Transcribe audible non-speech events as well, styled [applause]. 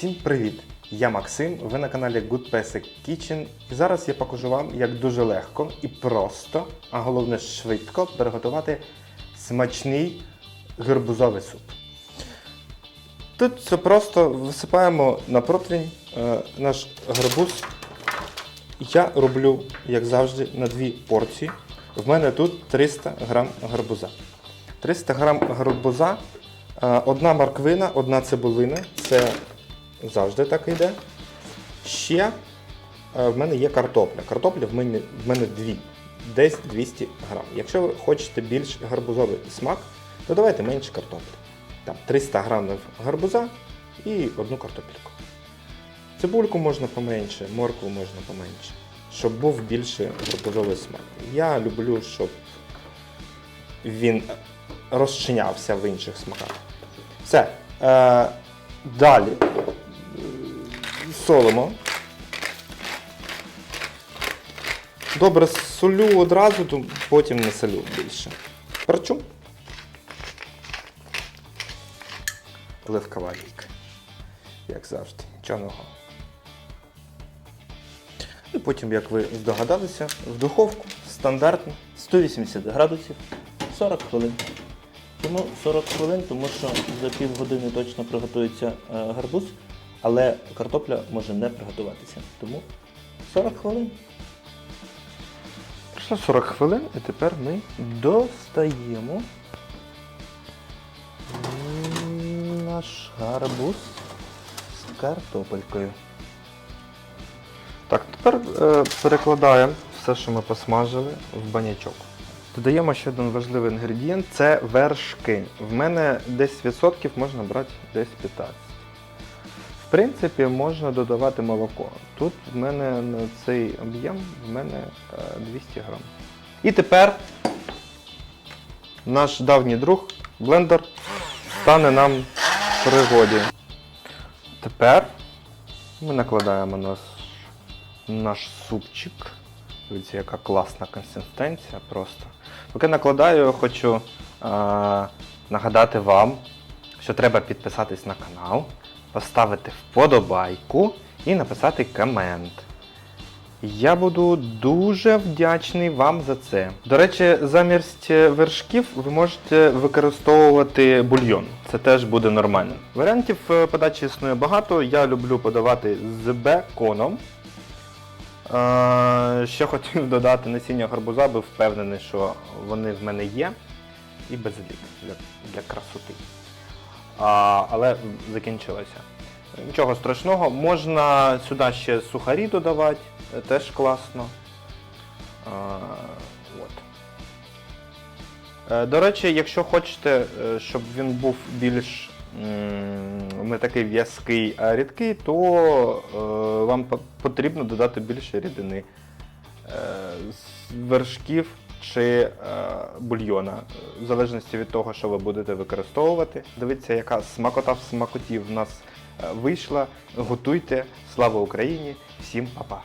Всім привіт! Я Максим, ви на каналі Good Basic Kitchen. І зараз я покажу вам, як дуже легко і просто, а головне швидко приготувати смачний гарбузовий суп. Тут все просто висипаємо на противень е, наш гарбуз. Я роблю, як завжди, на дві порції. В мене тут 300 грам гарбуза. 300 грам гарбуза, е, одна морквина, одна цибулина. Це завжди так йде. Ще е, в мене є картопля. Картопля в мене, в мене дві, десь 200 грам. Якщо ви хочете більш гарбузовий смак, то давайте менше картоплі. Там 300 грамів гарбуза і одну картопельку. Цибульку можна поменше, моркву можна поменше, щоб був більше гарбузовий смак. Я люблю, щоб він розчинявся в інших смаках. Все. Е, далі солимо. Добре солю одразу, то потім не солю більше. Перчу. Оливкова олійка. Як завжди, чорного. І потім, як ви здогадалися, в духовку стандартно 180 градусів 40 хвилин. Чому 40 хвилин? Тому що за півгодини точно приготується е, гарбуз, але картопля може не приготуватися. Тому 40 хвилин. Пройшло 40 хвилин, і тепер ми достаємо наш гарбуз з картопелькою. Так, тепер е, перекладаємо все, що ми посмажили, в банячок. Додаємо ще один важливий інгредієнт це вершки. В мене десь відсотків можна брати десь 15. В принципі, можна додавати молоко. Тут в мене на цей об'єм в мене е, 200 грам. І тепер наш давній друг блендер стане нам в пригоді. Тепер ми накладаємо наш, наш супчик. Дивіться, яка класна консистенція просто. Поки накладаю, хочу е, нагадати вам, що треба підписатись на канал, поставити вподобайку і написати комент. Я буду дуже вдячний вам за це. До речі, замість вершків ви можете використовувати бульйон. Це теж буде нормально. Варіантів е, подачі існує багато. Я люблю подавати з беконом. Е, Ще хотів [laughs] додати насіння гарбуза, бо впевнений, що вони в мене є. І базилік для, для красоти. Але закінчилося. Нічого страшного, можна сюди ще сухарі додавати, теж класно. От. Е, До речі, якщо хочете, е, щоб він був більш не такий в'язкий, а рідкий, то е, вам потрібно додати більше рідини з вершків чи е, бульйона, в залежності від того, що ви будете використовувати. Дивіться, яка смакота в смакоті в нас е, вийшла. Готуйте. Слава Україні! Всім па-па!